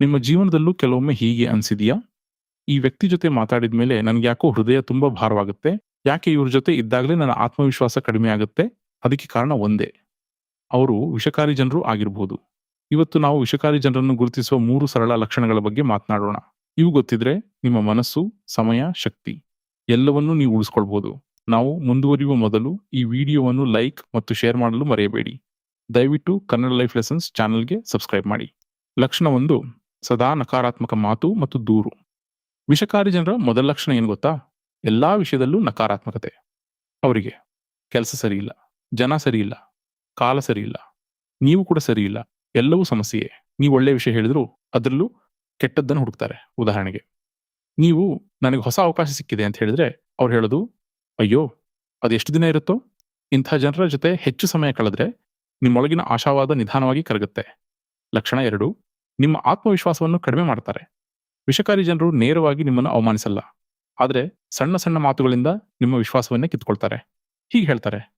ನಿಮ್ಮ ಜೀವನದಲ್ಲೂ ಕೆಲವೊಮ್ಮೆ ಹೀಗೆ ಅನ್ಸಿದೆಯಾ? ಈ ವ್ಯಕ್ತಿ ಜೊತೆ ಮಾತಾಡಿದ ಮೇಲೆ ನನಗೆ ಯಾಕೋ ಹೃದಯ ತುಂಬಾ ಭಾರವಾಗುತ್ತೆ. ಯಾಕೆ ಇವ್ರ ಜೊತೆ ಇದ್ದಾಗಲೇ ನನ್ನ ಆತ್ಮವಿಶ್ವಾಸ ಕಡಿಮೆ ಆಗುತ್ತೆ? ಅದಕ್ಕೆ ಕಾರಣ ಒಂದೇ. ಅವರು ವಿಷಕಾರಿ ಜನರು ಆಗಿರಬಹುದು ಇವತ್ತು ನಾವು ವಿಷಕಾರಿ ಜನರನ್ನು ಗುರುತಿಸುವ ಮೂರು ಸರಳ ಲಕ್ಷಣಗಳ ಬಗ್ಗೆ ಮಾತನಾಡೋಣ. ಇವು ಗೊತ್ತಿದ್ರೆ ನಿಮ್ಮ ಮನಸ್ಸು, ಸಮಯ, ಶಕ್ತಿ. ಎಲ್ಲವನ್ನೂ ನೀವು ಉಳಿಸ್ಕೊಳ್ಬಹುದು ನಾವು ಮುಂದುವರಿಯುವ ಮೊದಲು ಈ ವಿಡಿಯೋವನ್ನು ಲೈಕ್ ಮತ್ತು ಶೇರ್ ಮಾಡಲು ಮರೆಯಬೇಡಿ. ದಯವಿಟ್ಟು ಕನ್ನಡ ಲೈಫ್ ಲೆಸನ್ಸ್ ಚಾನೆಲ್ಗೆ ಸಬ್ಸ್ಕ್ರೈಬ್ ಮಾಡಿ. ಲಕ್ಷಣ ಒಂದು ಸದಾ ನಕಾರಾತ್ಮಕ ಮಾತು ಮತ್ತು ದೂರು. ವಿಷಕಾರಿ ಜನರ ಮೊದಲ ಲಕ್ಷಣ ಏನು ಗೊತ್ತಾ? ಎಲ್ಲಾ ವಿಷಯದಲ್ಲೂ ನಕಾರಾತ್ಮಕತೆ. ಅವರಿಗೆ ಕೆಲಸ ಸರಿ ಇಲ್ಲ ಜನ ಸರಿ ಇಲ್ಲ ಕಾಲ ಸರಿ ಇಲ್ಲ ನೀವು ಕೂಡ ಸರಿ ಇಲ್ಲ ಎಲ್ಲವೂ ಸಮಸ್ಯೆಯೇ. ನೀವು ಒಳ್ಳೆ ವಿಷಯ ಹೇಳಿದ್ರು ಅದರಲ್ಲೂ ಕೆಟ್ಟದ್ದನ್ನು ಹುಡುಕ್ತಾರೆ, ಉದಾಹರಣೆಗೆ. ನೀವು ನನಗೆ ಹೊಸ ಅವಕಾಶ ಸಿಕ್ಕಿದೆ ಅಂತ ಹೇಳಿದ್ರೆ ಅವ್ರು ಹೇಳೋದು, ಅಯ್ಯೋ, ಅದು ಎಷ್ಟು ದಿನ ಇರುತ್ತೋ? ಇಂಥ ಜನರ ಜೊತೆ ಹೆಚ್ಚು ಸಮಯ ಕಳೆದ್ರೆ ನಿಮ್ಮೊಳಗಿನ ಆಶಾವಾದ ನಿಧಾನವಾಗಿ ಕರಗುತ್ತೆ. ಲಕ್ಷಣ ಎರಡು ನಿಮ್ಮ ಆತ್ಮವಿಶ್ವಾಸವನ್ನು ಕಡಿಮೆ ಮಾಡ್ತಾರೆ. ವಿಷಕಾರಿ ಜನರು ನೇರವಾಗಿ ನಿಮ್ಮನ್ನು ಅವಮಾನಿಸಲ್ಲ. ಆದರೆ ಸಣ್ಣ ಸಣ್ಣ ಮಾತುಗಳಿಂದ ನಿಮ್ಮ ವಿಶ್ವಾಸವನ್ನೇ ಕಿತ್ಕೊಳ್ತಾರೆ. ಹೀಗೆ ಹೇಳ್ತಾರೆ.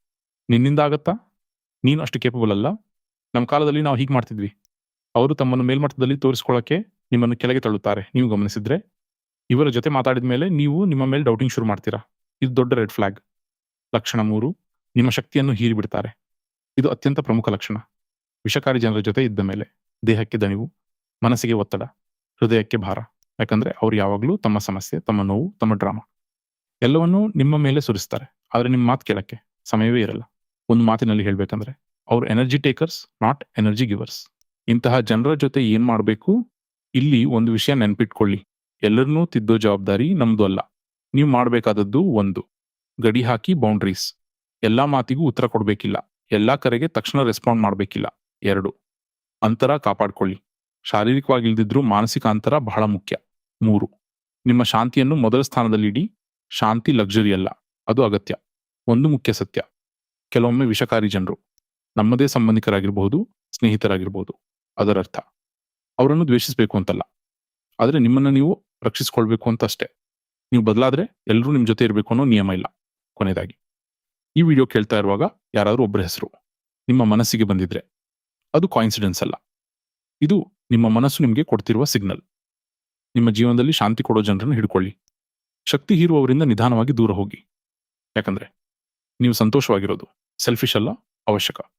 ನಿನ್ನಿಂದ ಆಗತ್ತಾ ನೀನು ಅಷ್ಟು ಕೇಪಬಲ್ ಅಲ್ಲ. ನಮ್ಮ ಕಾಲದಲ್ಲಿ ನಾವು ಹೀಗೆ ಮಾಡ್ತಿದ್ವಿ. ಅವರು ತಮ್ಮನ್ನು ಮೇಲ್ಮಟ್ಟದಲ್ಲಿ ತೋರಿಸ್ಕೊಳ್ಳೋಕೆ ನಿಮ್ಮನ್ನು ಕೆಳಗೆ ತಳ್ಳುತ್ತಾರೆ. ನೀವು ಗಮನಿಸಿದ್ರೆ. ಇವರ ಜೊತೆ ಮಾತಾಡಿದ ಮೇಲೆ ನೀವು ನಿಮ್ಮ ಮೇಲೆ ಡೌಟಿಂಗ್ ಶುರು ಮಾಡ್ತೀರಾ. ಇದು ದೊಡ್ಡ ರೆಡ್ ಫ್ಲಾಗ್ ಲಕ್ಷಣ ಮೂರು, ನಿಮ್ಮ ಶಕ್ತಿಯನ್ನು ಹೀರಿಬಿಡ್ತಾರೆ. ಇದು ಅತ್ಯಂತ ಪ್ರಮುಖ ಲಕ್ಷಣ. ವಿಷಕಾರಿ ಜನರ ಜೊತೆ ಇದ್ದ ಮೇಲೆ ದೇಹಕ್ಕೆ ದಣಿವು ಮನಸ್ಸಿಗೆ ಒತ್ತಡ, ಹೃದಯಕ್ಕೆ ಭಾರ. ಯಾಕಂದ್ರೆ ಅವ್ರು ಯಾವಾಗಲೂ ತಮ್ಮ ಸಮಸ್ಯೆ, ತಮ್ಮ ನೋವು, ತಮ್ಮ ಡ್ರಾಮಾ. ಎಲ್ಲವನ್ನೂ ನಿಮ್ಮ ಮೇಲೆ ಸುರಿಸ್ತಾರೆ. ಆದ್ರೆ ನಿಮ್ಮ ಮಾತು ಕೇಳಕ್ಕೆ ಸಮಯವೇ ಇರಲ್ಲ. ಒಂದು ಮಾತಿನಲ್ಲಿ ಹೇಳ್ಬೇಕಂದ್ರೆ, ಅವ್ರು energy takers not energy givers ಇಂತಹ ಜನರ ಜೊತೆ ಏನ್ ಮಾಡಬೇಕು? ಇಲ್ಲಿ ಒಂದು ವಿಷಯ ನೆನ್ಪಿಟ್ಕೊಳ್ಳಿ. ಎಲ್ಲರನ್ನೂ ತಿದ್ದೋ ಜವಾಬ್ದಾರಿ ನಮ್ದು ಅಲ್ಲ. ನೀವು ಮಾಡಬೇಕಾದದ್ದು ಒಂದು. ಗಡಿ ಹಾಕಿ ಬೌಂಡ್ರೀಸ್ ಎಲ್ಲಾ ಮಾತಿಗೂ ಉತ್ತರ ಕೊಡ್ಬೇಕಿಲ್ಲ. ಎಲ್ಲಾ ಕರೆಗೆ ತಕ್ಷಣ ರೆಸ್ಪಾಂಡ್ ಮಾಡ್ಬೇಕಿಲ್ಲ. ಎರಡು. ಅಂತರ ಕಾಪಾಡ್ಕೊಳ್ಳಿ. ಶಾರೀರಿಕವಾಗಿ ಇಲ್ದಿದ್ರೂ ಮಾನಸಿಕ ಅಂತರ ಬಹಳ ಮುಖ್ಯ. ಮೂರು, ನಿಮ್ಮ ಶಾಂತಿಯನ್ನು ಮೊದಲ ಸ್ಥಾನದಲ್ಲಿ ಇಡಿ. ಶಾಂತಿ ಲಕ್ಸುರಿ ಅಲ್ಲ, ಅದು ಅಗತ್ಯ. ಒಂದು ಮುಖ್ಯ ಸತ್ಯ. ಕೆಲವೊಮ್ಮೆ ವಿಷಕಾರಿ ಜನರು, ನಮ್ಮದೇ ಸಂಬಂಧಿಕರಾಗಿರಬಹುದು, ಸ್ನೇಹಿತರಾಗಿರಬಹುದು, ಅದರರ್ಥ. ಅವರನ್ನು ದ್ವೇಷಿಸಬೇಕು ಅಂತಲ್ಲ. ಆದರೆ ನಿಮ್ಮನ್ನ ನೀವು ರಕ್ಷಿಸ್ಕೊಳ್ಬೇಕು ಅಂತ ಅಷ್ಟೇ. ನೀವು ಬದಲಾದ್ರೆ ಎಲ್ಲರೂ ನಿಮ್ಮ ಜೊತೆ ಇರಬೇಕು ಅನ್ನೋ ನಿಯಮ ಇಲ್ಲ, ಕೊನೆಯದಾಗಿ. ಈ ವಿಡಿಯೋ ಕೇಳ್ತಾ ಇರುವಾಗ ಯಾರಾದರೂ ಒಬ್ಬರ ಹೆಸರು, ನಿಮ್ಮ ಮನಸ್ಸಿಗೆ ಬಂದಿದ್ರೆ, ಅದು ಕಾಯಿನ್ಸಿಡೆನ್ಸ್ ಅಲ್ಲ. ಇದು ನಿಮ್ಮ ಮನಸ್ಸು ನಿಮಗೆ ಕೊಡ್ತಿರುವ ಸಿಗ್ನಲ್. ನಿಮ್ಮ ಜೀವನದಲ್ಲಿ ಶಾಂತಿ ಕೊಡೋ ಜನರನ್ನು ಹಿಡ್ಕೊಳ್ಳಿ. ಶಕ್ತಿ ಹೀರುವವರಿಂದ ನಿಧಾನವಾಗಿ ದೂರ ಹೋಗಿ. ಯಾಕಂದ್ರೆ, ನೀವು ಸಂತೋಷವಾಗಿರೋದು ಸೆಲ್ಫಿಶ್ ಅಲ್ಲ, ಅವಶ್ಯಕ.